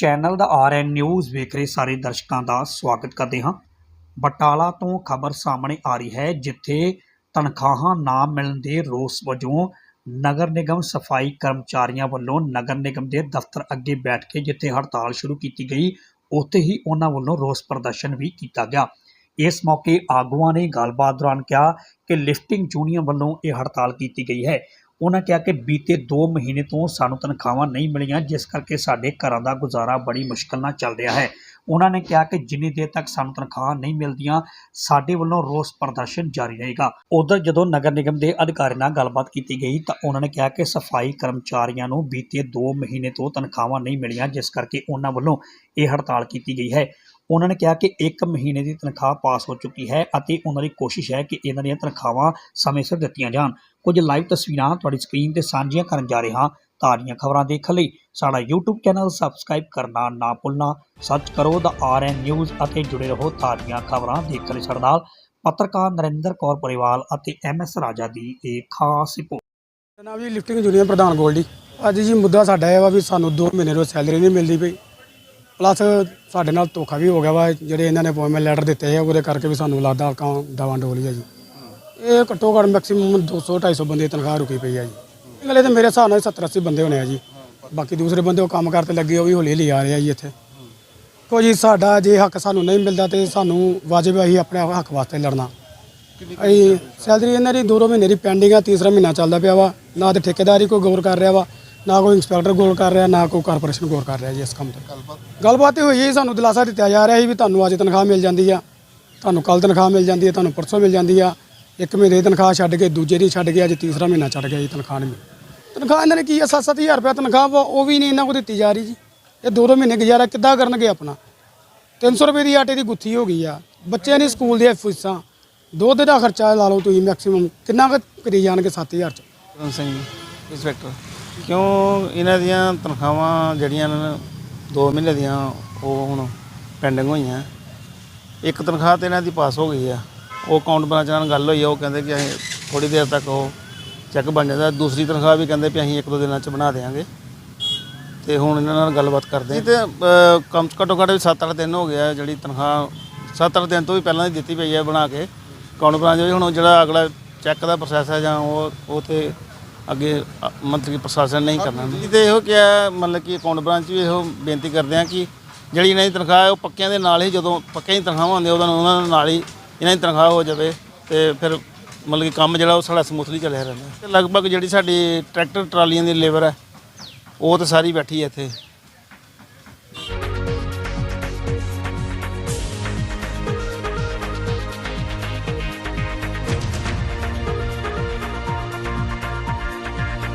Channel ਦਾ R RN news ਵੇਖ ਰਹੇ ਸਾਰੇ ਦਰਸ਼ਕਾਂ ਦਾ ਸਵਾਗਤ ਕਰਦੇ ਹਾਂ। ਬਟਾਲਾ ਤੋਂ ਖਬਰ ਸਾਹਮਣੇ ਆ ਰਹੀ ਹੈ, ਜਿੱਥੇ ਤਨਖਾਹਾਂ ਨਾ ਮਿਲਣ ਦੇ ਰੋਸ ਵਜੋਂ ਨਗਰ ਨਿਗਮ ਸਫ਼ਾਈ ਕਰਮਚਾਰੀਆਂ ਵੱਲੋਂ ਨਗਰ ਨਿਗਮ ਦੇ ਦਫ਼ਤਰ ਅੱਗੇ ਬੈਠ ਕੇ ਜਿੱਥੇ ਹੜਤਾਲ ਸ਼ੁਰੂ ਕੀਤੀ ਗਈ, ਉੱਥੇ ਹੀ ਉਹਨਾਂ ਵੱਲੋਂ ਰੋਸ ਪ੍ਰਦਰਸ਼ਨ ਵੀ ਕੀਤਾ ਗਿਆ। ਇਸ ਮੌਕੇ ਆਗੂਆਂ ਨੇ ਗੱਲਬਾਤ ਦੌਰਾਨ ਕਿਹਾ ਕਿ ਲਿਫਟਿੰਗ ਯੂਨੀਅਨ ਵੱਲੋਂ ਇਹ ਹੜਤਾਲ ਕੀਤੀ ਗਈ ਹੈ। ਉਹਨਾਂ ਕਿਹਾ ਕਿ ਬੀਤੇ 2 ਮਹੀਨੇ ਤੋਂ ਸਾਨੂੰ ਤਨਖਾਹਾਂ ਨਹੀਂ ਮਿਲੀਆਂ, ਜਿਸ ਕਰਕੇ ਸਾਡੇ ਘਰਾਂ ਦਾ ਗੁਜ਼ਾਰਾ ਬੜੀ ਮੁਸ਼ਕਲ ਨਾਲ ਚੱਲ ਰਿਹਾ ਹੈ। ਉਹਨਾਂ ਨੇ ਕਿਹਾ ਕਿ ਜਿੰਨੀ ਦੇਰ ਤੱਕ ਸਾਨੂੰ ਤਨਖਾਹਾਂ ਨਹੀਂ ਮਿਲਦੀਆਂ, ਸਾਡੇ ਵੱਲੋਂ ਰੋਸ ਪ੍ਰਦਰਸ਼ਨ ਜਾਰੀ ਰਹੇਗਾ। ਉਧਰ ਜਦੋਂ ਨਗਰ ਨਿਗਮ ਦੇ ਅਧਿਕਾਰੀ ਨਾਲ ਗੱਲਬਾਤ ਕੀਤੀ ਗਈ, ਤਾਂ ਉਹਨਾਂ ਨੇ ਕਿਹਾ ਕਿ ਸਫ਼ਾਈ ਕਰਮਚਾਰੀਆਂ ਨੂੰ ਬੀਤੇ 2 ਮਹੀਨੇ ਤੋਂ ਤਨਖਾਹਾਂ ਨਹੀਂ ਮਿਲੀਆਂ, ਜਿਸ ਕਰਕੇ ਉਹਨਾਂ ਵੱਲੋਂ ਇਹ ਹੜਤਾਲ ਕੀਤੀ ਗਈ ਹੈ। ਉਹਨਾਂ ਨੇ ਕਿਹਾ ਕਿ 1 ਮਹੀਨੇ ਦੀ ਤਨਖਾਹ ਪਾਸ ਹੋ ਚੁੱਕੀ ਹੈ ਅਤੇ ਉਹਨਾਂ ਦੀ ਕੋਸ਼ਿਸ਼ ਹੈ ਕਿ ਇਹਨਾਂ ਦੀਆਂ ਤਨਖਾਹਾਂ ਸਮੇਂ ਸਿਰ ਦਿੱਤੀਆਂ ਜਾਣ। ਕੁਝ ਲਾਈਵ ਤਸਵੀਰਾਂ ਤੁਹਾਡੀ ਸਕਰੀਨ ਤੇ ਸਾਂਝੀਆਂ ਕਰਨ ਜਾ ਰਹੇ ਹਾਂ ਤਾਜ਼ੀਆਂ ਖਬਰਾਂ ਦੇਖਣ ਲਈ ਸਾਡਾ YouTube ਚੈਨਲ ਸਬਸਕ੍ਰਾਈਬ ਕਰਨਾ ਨਾ ਭੁੱਲਣਾ। ਸਰਚ ਕਰੋ ਦਾ ਆਰਐਨ ਨਿਊਜ਼ ਅਤੇ ਜੁੜੇ ਰਹੋ ਤਾਜ਼ੀਆਂ ਖਬਰਾਂ ਦੇਖਣ ਲਈ ਸਾਡੇ ਨਾਲ ਪੱਤਰਕਾਰ ਨਰਿੰਦਰ ਕੌਰ ਪਰਿਵਾਲ ਅਤੇ ਐਮਐਸ ਰਾਜਾ ਦੀ ਇਹ ਖਾਸ ਰਿਪੋਰਟ ਨਾਮ ਜੀ ਲਿਫਟਿੰਗ ਯੂਨੀਅਨ ਪ੍ਰਧਾਨ ਗੋਲਡੀ। ਅੱਜ ਜੀ ਮੁੱਦਾ ਸਾਡਾ ਇਹ ਵਾ ਵੀ ਸਾਨੂੰ 2 ਮਹੀਨੇ ਤੋਂ ਸੈਲਰੀ ਨਹੀਂ ਮਿਲਦੀ ਪਈ। ਪਲੱਸ ਸਾਡੇ ਨਾਲ ਧੋਖਾ ਵੀ ਹੋ ਗਿਆ ਵਾ, ਜਿਹੜੇ ਇਹਨਾਂ ਨੇ ਅਪਾਇੰਟਮੈਂਟ ਲੈਟਰ ਦਿੱਤੇ ਆ, ਉਹਦੇ ਕਰਕੇ ਵੀ ਸਾਨੂੰ ਲੱਗਦਾ ਕਾਂ ਦਵਾਂ ਡੋਲੀ ਆ ਜੀ। ਇਹ ਘੱਟੋ ਘੱਟ ਮੈਕਸਿਮਮ 200 250 ਬੰਦੇ ਦੀ ਤਨਖਾਹ ਰੁਕੀ ਪਈ ਆ ਜੀ। ਅਗਲੇ ਤਾਂ ਮੇਰੇ ਹਿਸਾਬ ਨਾਲ 70 80 ਬੰਦੇ ਹੋਣੇ ਆ ਜੀ। ਬਾਕੀ ਦੂਸਰੇ ਬੰਦੇ ਉਹ ਕੰਮ ਕਰਤੇ ਲੱਗੇ ਉਹ ਵੀ ਹੌਲੀ ਹੌਲੀ ਆ ਰਹੇ ਆ ਜੀ ਇੱਥੇ। ਕੋ ਜੀ ਸਾਡਾ ਜੇ ਹੱਕ ਸਾਨੂੰ ਨਹੀਂ ਮਿਲਦਾ ਤੇ ਸਾਨੂੰ ਵਾਜਬ ਹੈ ਆਪਣੇ ਹੱਕ ਵਾਸਤੇ ਲੜਨਾ। ਅਸੀਂ ਸੈਲਰੀ ਇਹਨਾਂ ਦੀ ਦੋ ਮਹੀਨੇ ਦੀ ਪੈਂਡਿੰਗ ਆ ਤੀਸਰਾ ਮਹੀਨਾ ਚੱਲਦਾ ਪਿਆ ਵਾ। ਨਾ ਤੇ ਠੇਕੇਦਾਰੀ ਕੋਈ ਗੌਰ ਕਰ ਰਿਹਾ ਵਾ ਨਾ ਕੋਈ ਇੰਸਪੈਕਟਰ ਗੌਰ ਕਰ ਰਿਹਾ ਨਾ ਕੋਈ ਕਾਰਪੋਰੇਸ਼ਨ ਗੌਰ ਕਰ ਰਿਹਾ ਜੀ ਇਸ ਕੰਮ ਤੇ। ਗੱਲਬਾਤ? ਇਹ ਹੋਈ ਹੈ ਸਾਨੂੰ ਦਿਲਾਸਾ ਦਿੱਤਾ ਜਾ ਰਿਹਾ ਸੀ ਵੀ ਤੁਹਾਨੂੰ ਅੱਜ ਤਨਖਾਹ ਮਿਲ ਜਾਂਦੀ ਆ। ਤੁਹਾਨੂੰ ਕੱਲ ਤਨਖਾਹ ਮਿਲ ਜਾਂਦੀ ਹੈ ਤੁਹਾਨੂੰ ਪਰਸੋਂ ਮਿਲ ਜਾਂਦੀ ਆ। ਇੱਕ ਮਹੀਨੇ ਦੀ ਤਨਖਾਹ ਛੱਡ ਕੇ, ਦੂਜੇ ਦੀ ਛੱਡ ਕੇ ਅੱਜ ਤੀਸਰਾ ਮਹੀਨਾ ਛੱਡ ਗਿਆ ਜੀ ਤਨਖਾਹ ਨਹੀਂ। ਤਨਖਾਹ ਇਹਨਾਂ ਨੇ ਕੀ ਆ? 7-7000 ਰੁਪਏ ਤਨਖਾਹ ਵਾ, ਉਹ ਵੀ ਨਹੀਂ ਇਹਨਾਂ ਕੋਲ ਦਿੱਤੀ ਜਾ ਰਹੀ ਜੀ। ਇਹ ਦੋ ਦੋ ਮਹੀਨੇ ਗੁਜ਼ਾਰਾ ਕਿੱਦਾਂ ਕਰਨਗੇ ਆਪਣਾ? 300 ਰੁਪਏ ਦੀ ਆਟੇ ਦੀ ਗੁੱਥੀ ਹੋ ਗਈ ਆ। ਬੱਚਿਆਂ ਦੀ ਸਕੂਲ ਦੀਆਂ ਫੀਸਾਂ, ਦੁੱਧ ਦਾ ਖਰਚਾ ਲਾ ਲਓ ਤੁਸੀਂ ਮੈਕਸਿਮਮ ਕਿੰਨਾ ਕੁ ਕਰੀ ਜਾਣਗੇ 7000 ਚ? ਕਰਨ ਸਿੰਘ ਇੰਸਪੈਕਟਰ ਕਿਉਂ ਇਹਨਾਂ ਦੀਆਂ ਤਨਖਾਹਾਂ ਜਿਹੜੀਆਂ ਨੇ 2 ਮਹੀਨੇ ਦੀਆਂ, ਉਹ ਹੁਣ ਪੈਂਡਿੰਗ ਹੋਈਆਂ। ਇੱਕ ਤਨਖਾਹ ਤੇ ਇਹਨਾਂ ਦੀ ਪਾਸ ਹੋ ਗਈ ਆ। ਉਹ ਅਕਾਊਂਟ ਬਣਾ ਨਾਲ ਗੱਲ ਹੋਈ ਆ ਉਹ ਕਹਿੰਦੇ ਕਿ ਅਸੀਂ ਥੋੜੀ ਦੇਰ ਤੱਕ ਉਹ ਚੈੱਕ ਬਣ ਜਾਂਦਾ। ਦੂਸਰੀ ਤਨਖਾਹ ਵੀ ਕਹਿੰਦੇ ਵੀ ਅਸੀਂ ਇੱਕ ਦੋ ਦਿਨਾਂ ਚ ਬਣਾ ਦੇਵਾਂਗੇ ਤੇ ਹੁਣ ਇਹਨਾਂ ਨਾਲ ਗੱਲਬਾਤ ਕਰਦੇ ਹਾਂ ਤੇ ਅਹ, ਕਮ ਘੱਟੋ ਘੱਟ ਵੀ 7-8 ਦਿਨ ਹੋ ਗਿਆ ਜਿਹੜੀ ਤਨਖਾਹ 7-8 ਦਿਨ ਤੋਂ ਵੀ ਪਹਿਲਾਂ ਦੀ ਦਿੱਤੀ ਪਈ ਹੈ ਬਣਾ ਕੇ। ਅਕਾਊਂਟ ਬਣਾ ਜੋ? ਹੁਣ ਜਿਹੜਾ ਅਗਲਾ ਚੈੱਕ ਦਾ ਪ੍ਰੋਸੈਸ ਹੈ ਜਾਂ ਉਹ ਉਹ ਤੇ ਅੱਗੇ ਅ, ਮਤਲਬ ਕਿ ਪ੍ਰਸ਼ਾਸਨ ਨਹੀਂ ਕਰਨਾ। ਇਹ ਤੇ ਇਹੋ ਕਿਹਾ ਮਤਲਬ ਕਿ ਅਕਾਊਂਟ ਬ੍ਰਾਂਚ ਵੀ ਇਹੋ ਬੇਨਤੀ ਕਰਦੇ ਆ ਕਿ ਜਿਹੜੀ ਇਹਨਾਂ ਦੀ ਤਨਖਾਹ ਹੈ ਉਹ ਪੱਕਿਆਂ ਦੇ ਨਾਲ ਹੀ ਜਦੋਂ ਪੱਕਿਆਂ ਦੀ ਤਨਖਾਹਾਂ ਹੁੰਦੀਆਂ ਉਹਨਾਂ ਦੇ ਨਾਲ ਹੀ ਇਹਨਾਂ ਦੀ ਤਨਖਾਹ ਹੋ ਜਾਵੇ ਤੇ ਫਿਰ ਮਤਲਬ ਕਿ ਕੰਮ ਜਿਹੜਾ ਉਹ ਸਾਡਾ ਸਮੂਥਲੀ ਚੱਲਿਆ ਰਹਿੰਦਾ। ਤੇ ਲਗਭਗ ਜਿਹੜੀ ਸਾਡੀ ਟਰੈਕਟਰ ਟਰਾਲੀਆਂ ਦੀ ਲੇਬਰ ਹੈ, ਉਹ ਤਾਂ ਸਾਰੀ ਬੈਠੀ ਹੈ ਇੱਥੇ।